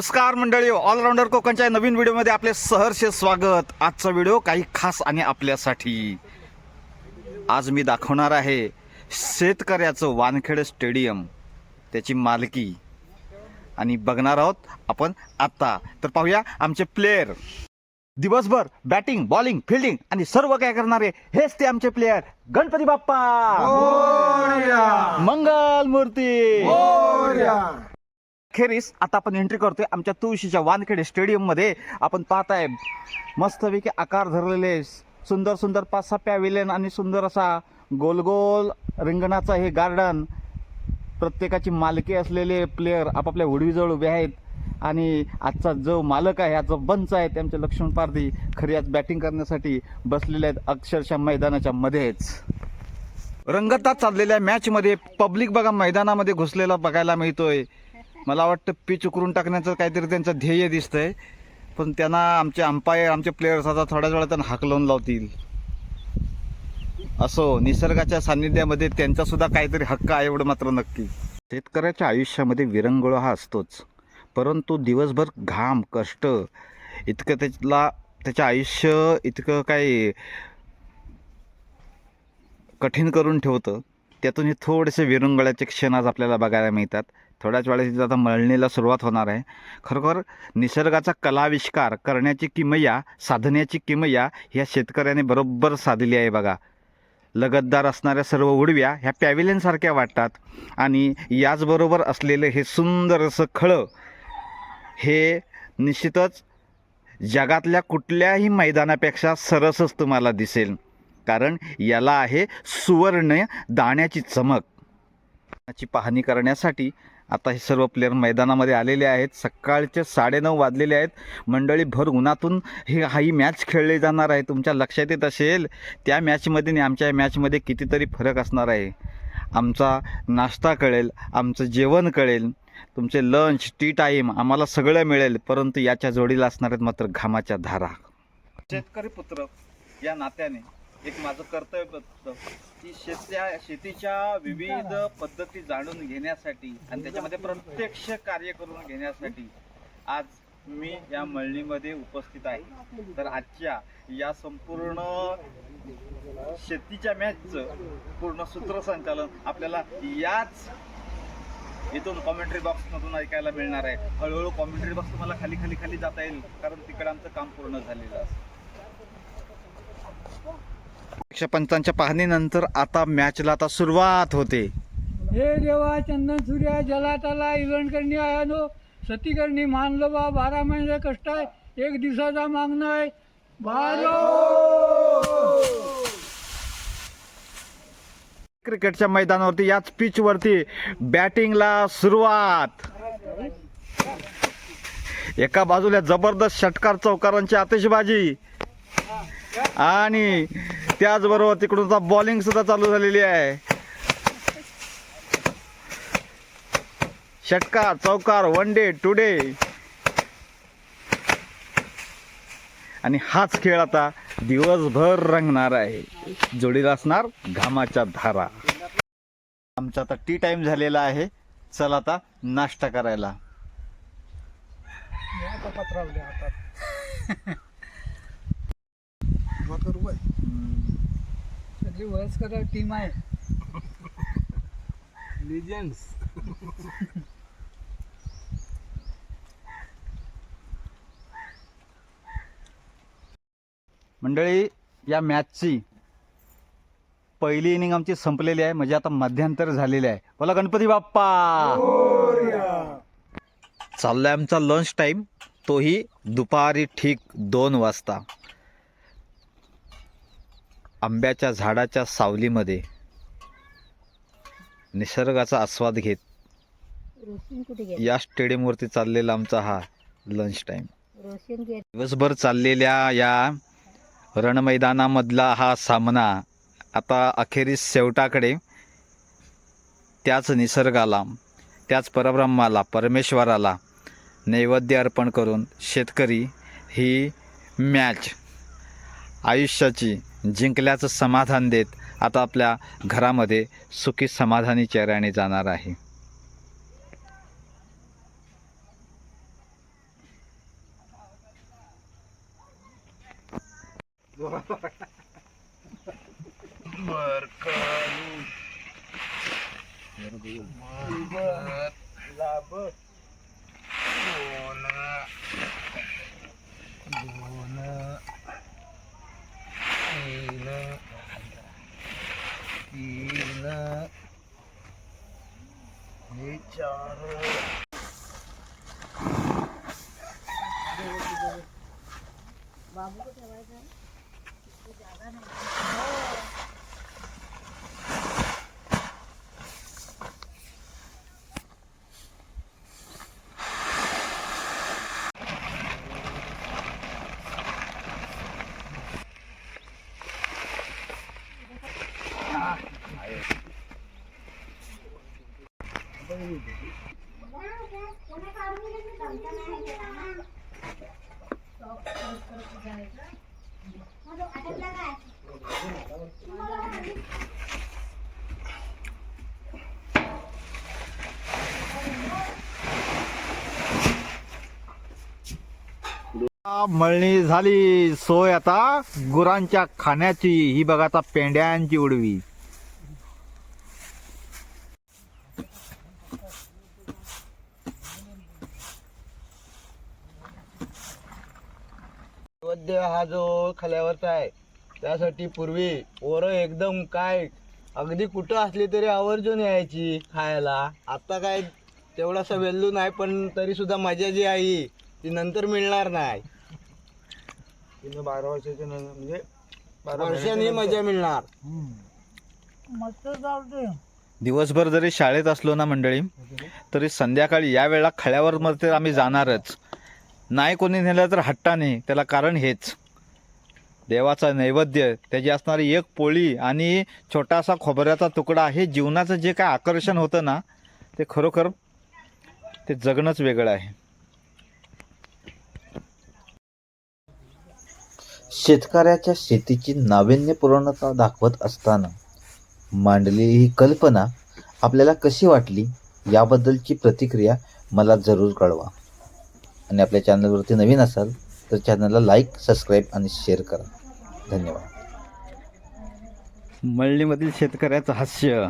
नमस्कार मंडळी ऑलराऊंडर कोकणच्या नवीन व्हिडिओमध्ये आपले सहर्ष स्वागत. आजचा व्हिडिओ काही खास आणि आपल्यासाठी. आज मी दाखवणार आहे शेतकऱ्याचं वानखेडे स्टेडियम त्याची मालकी. आणि बघणार आहोत आपण आत्ता. तर पाहूया आमचे प्लेयर दिवसभर बॅटिंग बॉलिंग फिल्डिंग आणि सर्व काय करणारे हेच ते आमचे प्लेयर गणपती बाप्पा! मंगल मूर्ती! खेरीस आता आपण एंट्री करतोय आमच्या तुळशीच्या वानखेडे स्टेडियममध्ये आपण पाहताय मस्तपैकी आकार धरलेले सुंदर सुंदर पाच सहा पॅविलियन आणि सुंदर असा गोल गोल रिंगणाचा हे गार्डन प्रत्येकाची मालकी असलेले प्लेयर आपापल्या उडवीजवळ उभे आहेत. आणि आजचा जो मालक आहे आजचा बंच आहे त्यांचे लक्ष्मण पारधी खरी आज बॅटिंग करण्यासाठी बसलेले आहेत अक्षरशः मैदानाच्या मध्येच. रंगतात चाललेल्या मॅचमध्ये पब्लिक बघा मैदानामध्ये घुसलेला बघायला मिळतोय. मला वाटतं पिच उकरून टाकण्याचं काहीतरी त्यांचं ध्येय दिसतंय. पण त्यांना आमचे अंपायर आमचे प्लेयर्स आता थोड्याच वेळा त्यांना हाक लावून लावतील. असो निसर्गाच्या सान्निध्यामध्ये त्यांचासुद्धा काहीतरी हक्क आहे एवढं मात्र नक्की. शेतकऱ्याच्या आयुष्यामध्ये विरंगुळा हा असतोच. परंतु दिवसभर घाम कष्ट इतकं त्याला त्याचं आयुष्य इतकं काही कठीण करून ठेवतं त्यातून हे थोडेसे विरंगुळ्याचे क्षण आज आपल्याला बघायला मिळतात. थोड्याच वेळेस तिथं आता मळणीला सुरुवात होणार आहे. खरोखर निसर्गाचा कलाविष्कार करण्याची किमया साधण्याची किमया ह्या शेतकऱ्याने बरोबर साधली आहे बघा. लगतदार असणाऱ्या सर्व उडव्या ह्या पॅव्हिलियनसारख्या वाटतात. आणि याचबरोबर असलेलं हे सुंदर असं खळं हे निश्चितच जगातल्या कुठल्याही मैदानापेक्षा सरसच तुम्हाला दिसेल. कारण याला आहे सुवर्ण दाण्याची चमक. याची पाहणी करण्यासाठी आता हे सर्व प्लेयर मैदानामध्ये आलेले आहेत. सकाळचे साडेनऊ वाजलेले आहेत. मंडळी भर उन्हातून हे हा ही मॅच खेळली जाणार आहे. तुमच्या लक्षात येत असेल त्या मॅचमध्ये आणि आमच्या मॅचमध्ये कितीतरी फरक असणार आहे. आमचा नाश्ता कळेल आमचं जेवण कळेल तुमचे लंच टी टाईम आम्हाला सगळं मिळेल परंतु याच्या जोडीला असणार आहेत मात्र घामाच्या धारा. शेतकरी पुत्र या नात्याने एक माझं कर्तव्य की शेत्या शेतीच्या विविध पद्धती जाणून घेण्यासाठी आणि त्याच्यामध्ये प्रत्यक्ष कार्य करून घेण्यासाठी आज मी या मळणीमध्ये उपस्थित आहे. तर आजच्या या संपूर्ण शेतीच्या मॅचचं पूर्ण सूत्रसंचालन आपल्याला याच इथून कॉमेंट्री बॉक्स मधून ऐकायला मिळणार आहे. हळूहळू कॉमेंट्री बॉक्स तुम्हाला खाली खाली खाली जाता येईल कारण तिकडे आमचं काम पूर्ण झालेलं असतं एकशे पंचांच्या पाहणीनंतर आता मॅचला आता सुरुवात होते. हे देवा चंदन सूर्या जलाताला इलण करणी आयानो सती करणी मानलं बा बारा महिन्याचा कष्ट आहे. एक दिवसाचा मागणं आहे. बारो क्रिकेटच्या मैदानावरती याच पिच वरती बॅटिंगला सुरुवात. एका बाजूला जबरदस्त षटकार चौकारांची आतिषबाजी. आणि त्याचबरोबर तिकडून बॉलिंग सुद्धा चालू झालेली आहे. षटकार चौकार वन डे टू डे आणि हाच खेळ आता दिवसभर रंगणार आहे. जोडीला असणार घामाच्या धारा. आमचा आता टी टाइम झालेला आहे. चल आता नाश्ता करायला. सगळी वयस्कर टीम आहे. लिजन्स मंडळी या मॅचची पहिली इनिंग आमची संपलेली आहे. म्हणजे आता मध्यांतर झालेले आहे. बोला गणपती बाप्पा. चाललाय आमचा लंच टाइम तोही दुपारी ठीक दोन वाजता. आंब्याच्या झाडाच्या सावलीमध्ये निसर्गाचा आस्वाद घेत या स्टेडियमवरती चाललेला आमचा हा लंच गेला. दिवसभर चाललेल्या या रणमैदानामधला हा सामना आता अखेरीस शेवटाकडे त्याच निसर्गाला त्याच परब्रह्माला परमेश्वराला नैवेद्य अर्पण करून शेतकरी ही मॅच आयुष्याची जिंकल्याचं समाधान देत आता आपल्या घरामध्ये सुखी समाधानी चेहऱ्याने जाणार आहे. बर बाबू ठेवायचं जागा नाही मळणी झाली सोय आता. गुरांच्या खाण्याची ही बघा आता पेंड्यांची उडवी. नैवेद्य हा जो खाल्यावरचा आहे त्यासाठी पूर्वी पोरं एकदम काय अगदी कुठं असली तरी आवर्जून यायची खायला. आता काय तेवढासा व्हॅल्यू नाही पण तरी सुद्धा मजा जी आहे ती नंतर मिळणार नाही. बारा वर्षाच्या म्हणजे वर्षांनी मजा मिळणार. मस्त चालते दिवसभर जरी शाळेत असलो ना मंडळी तरी संध्याकाळी या वेळेला खळ्यावर मध्ये आम्ही जाणारच. नाही कोणी नेलं तर हट्टाने त्याला कारण हेच. देवाचा नैवेद्य त्याची असणारी एक पोळी आणि छोटासा खोबऱ्याचा तुकडा हे जीवनाचं जे काय आकर्षण होतं ना ते खरोखर ते जगणंच वेगळं आहे. शेतकऱ्याच्या शेतीची नाविन्यपूर्णता दाखवत असताना मांडलेली ही कल्पना आपल्याला कशी वाटली? याबद्दलची प्रतिक्रिया मला जरूर कळवा. आणि आपल्या चॅनलवरती नवीन असाल तर चॅनलला लाईक सबस्क्राईब आणि शेअर करा. धन्यवाद. मळणीमधील शेतकऱ्याचं हास्य.